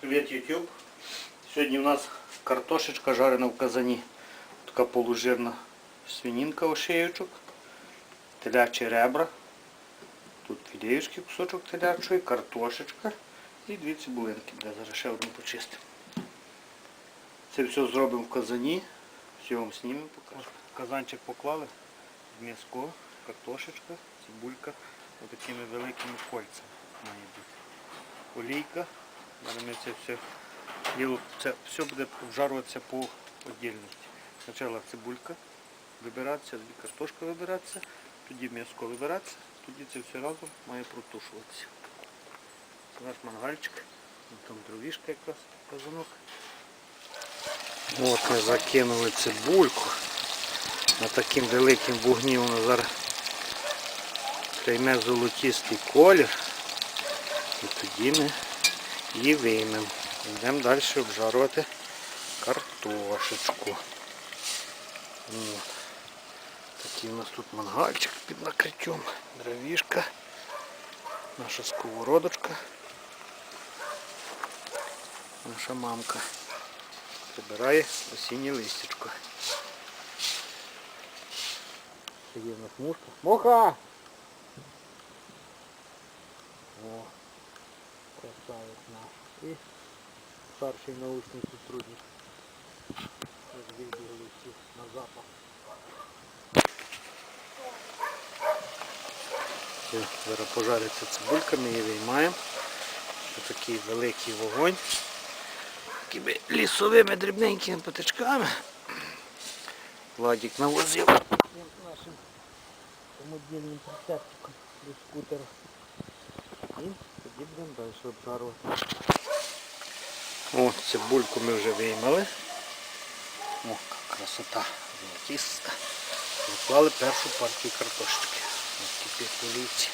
Привіт, YouTube. Сьогодні у нас картошечка жарена в казані. Така полужирна свининка ошеючок, телячі ребра. Тут філеюшки, кусочок телячої, картошечка і дві цибулинки. Де зараз ще одну почистимо. Це все зробимо в казані. Все вам знімемо, покажу. Казанчик поклали, м'яско, картошечка, цибулька. Ось такими великими кольцями має бути. Олійка. Це все це все буде обжарюватися по віддільності. Спочатку цибулька вибиратися, картошка вибиратися, тоді м'яско вибиратися, тоді це все разом має протушуватися. Це наш мангальчик. Там дровішка якраз казанок. От ми закинули цибульку. На таким великим вогні воно зараз прийме золотистий колір. І тоді ми її виймемо. Йдемо далі обжарювати картошечку. От. Такий у нас тут мангальчик під накриттям, дровішка, наша сковородочка, наша мамка прибирає осіннє листячко. Ще є в нас мушка. Муха! О, красавець наш. І старший научний сотрудник. Як вибігли всі на запах. Зараз пожариться цибулька, ми виймаємо. Ось такий великий вогонь. Такими лісовими дрібненькими патичками. Владик навозив нашим самодільним прицепчиком до скутера. І будемо далі обжарувати. О, цибульку ми вже виймали. О, яка красота. Золотиста. Заклали першу партію картошечки. Ось такі.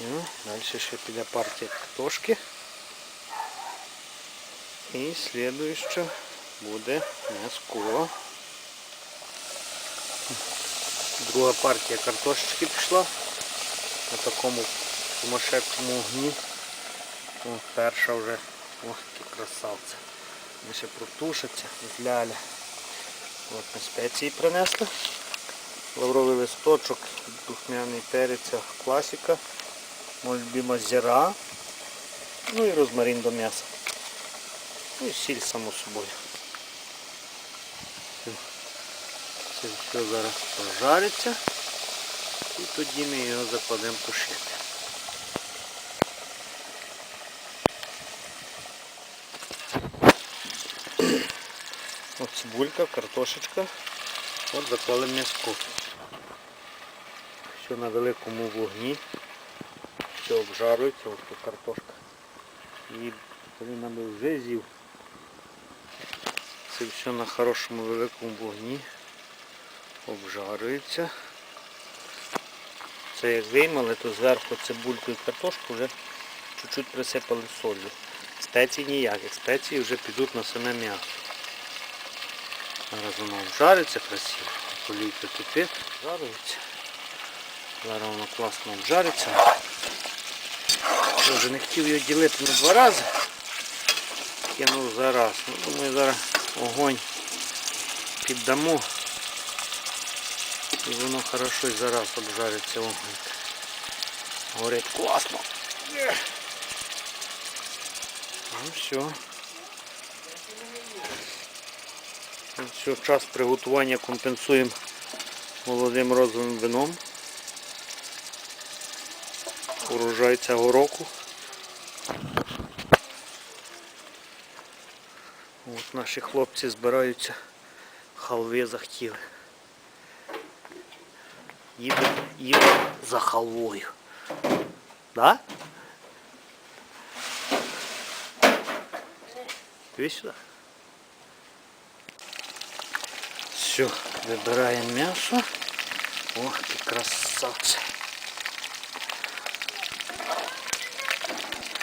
Ну, далі ще піде партія картошки. І слідуюча буде м'яско. Друга партія картошечки пішла на такому сумасшедшому огні. О, перша вже ох, які красавці. Вони ще протушаться ляля. От ми спеції принесли. Лавровий листочок, духмяний перець, класика, моя любима зіра, ну і розмарин до м'яса. Ну і сіль само собою. Все. Зараз пожариться і тоді ми його закладемо тушити. От цибулька, картошечка. От заклали м'яско. Все на великому вогні. Все обжарується, от тут картошка. І він нам вже з'їв. Це все на хорошому великому вогні. Обжарюється. Це як виймали, то зверху цибульку і картошку вже чуть-чуть присипали солью. Спеції ніяких, спеції вже підуть на саме м'ясо. Зараз воно обжариться красиво. Олійка кипить, обжарюється. Зараз воно класно обжариться. Я вже не хотів його ділити на два рази. Кинув зараз. Ну, думаю, зараз огонь піддамо. І воно хорошо і зараз обжариться огонь. Горить класно. Ну все. Все, час приготування компенсуємо молодим розовим вином. Урожай цього року. От наші хлопці збираються, халви захотіли. Їдуть, їдуть за халвою. Да? Дивись сюди. Все, вибираємо м'ясо. Ох, які красавці.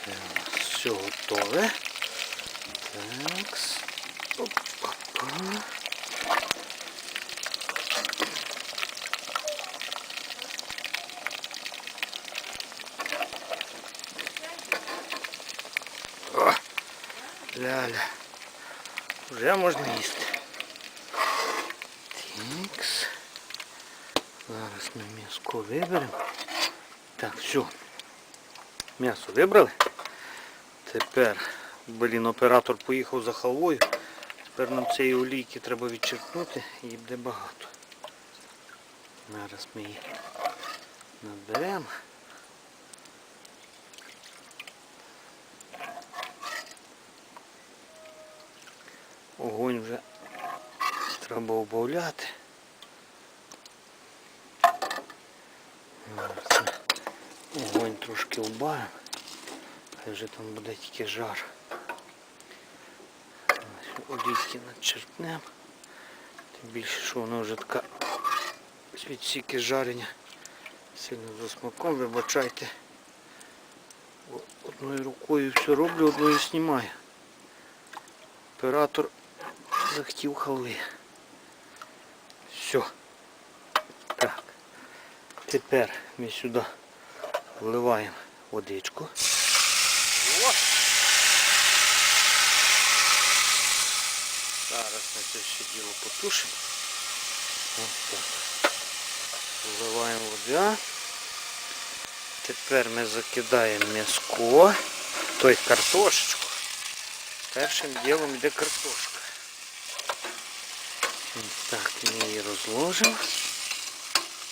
Це у нас все готове. Так. Оп-опа. ля-ля. Вже можна їсти. Тікс. Зараз ми м'яско виберемо. Так, все. М'ясо вибрали. Тепер, блін, оператор поїхав за халвою. Тепер нам цієї олійки треба відчерпнути, її буде багато. Зараз ми її наберемо. Огонь вже треба убавляти. Огонь трошки убавимо. Хай вже там буде тільки жар. Олійки начерпнемо. Тим більше, що воно вже така від стільки жарення сильно за смаком, вибачайте. Одною рукою все роблю, одною знімаю. Оператор захотів халви. Все. Так. Тепер ми сюди вливаємо водичку. Зараз ми це все діло потушимо. Ось так. Вливаємо вода. Тепер ми закидаємо м'яско, тобто картошечку. Першим ділом йде картошка. Так, ми її розложимо.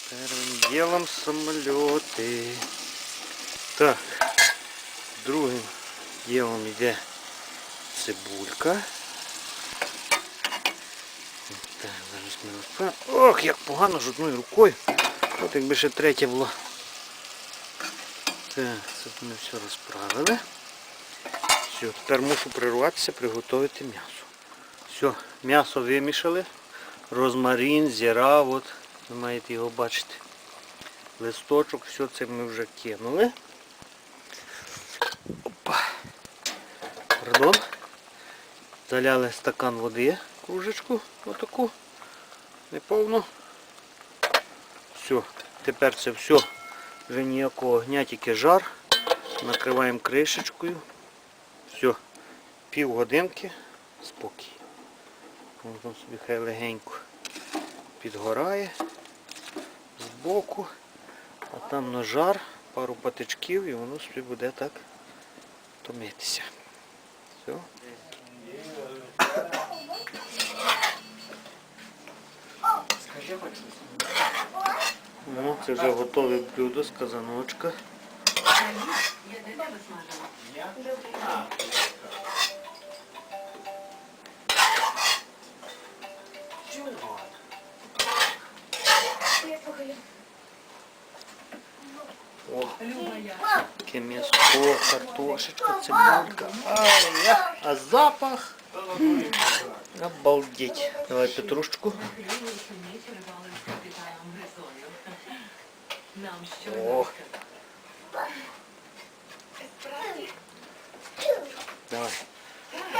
Первим ділом самольоти. Так, другим ділом йде цибулька. Так, зараз ми розправимо. Ох, як погано ж одною рукою. От якби ще третя була. Так, це ми все розправили. Все, тепер мушу прирватися, приготувати м'ясо. Все, м'ясо вимішали. Розмарин, зіра, от, ви маєте його бачити. Листочок, все це ми вже кинули. Опа. Пардон. Заляли стакан води, кружечку, отаку, неповну. Все, тепер це все, вже ніякого огня, тільки жар. Накриваємо кришечкою. Все, пів годинки, спокій. Можна собі хай легенько підгорає збоку, а там на жар, пару патичків і воно собі буде так томитися. Все. Ну, це вже готове блюдо з казаночка. О, таке м'яско, картошечка, цибулька. Ай. А запах. Обалдеть. Давай петрушечку. О. Давай.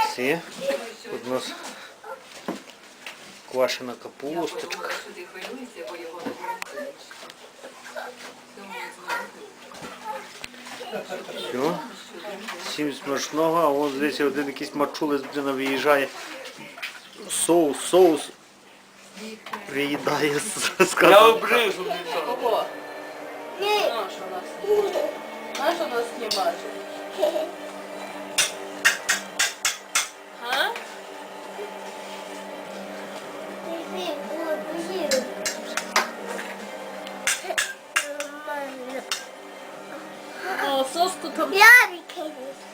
Всі. Тут у нас квашена капусточка. не. Все. Всім смачного, а вон десь один якийсь мачулець людина виїжджає. Соус, соус приїдає з Я сказано. обрижу не то. Ого. Нас? Нащо нас О, соску там. Oye, pa.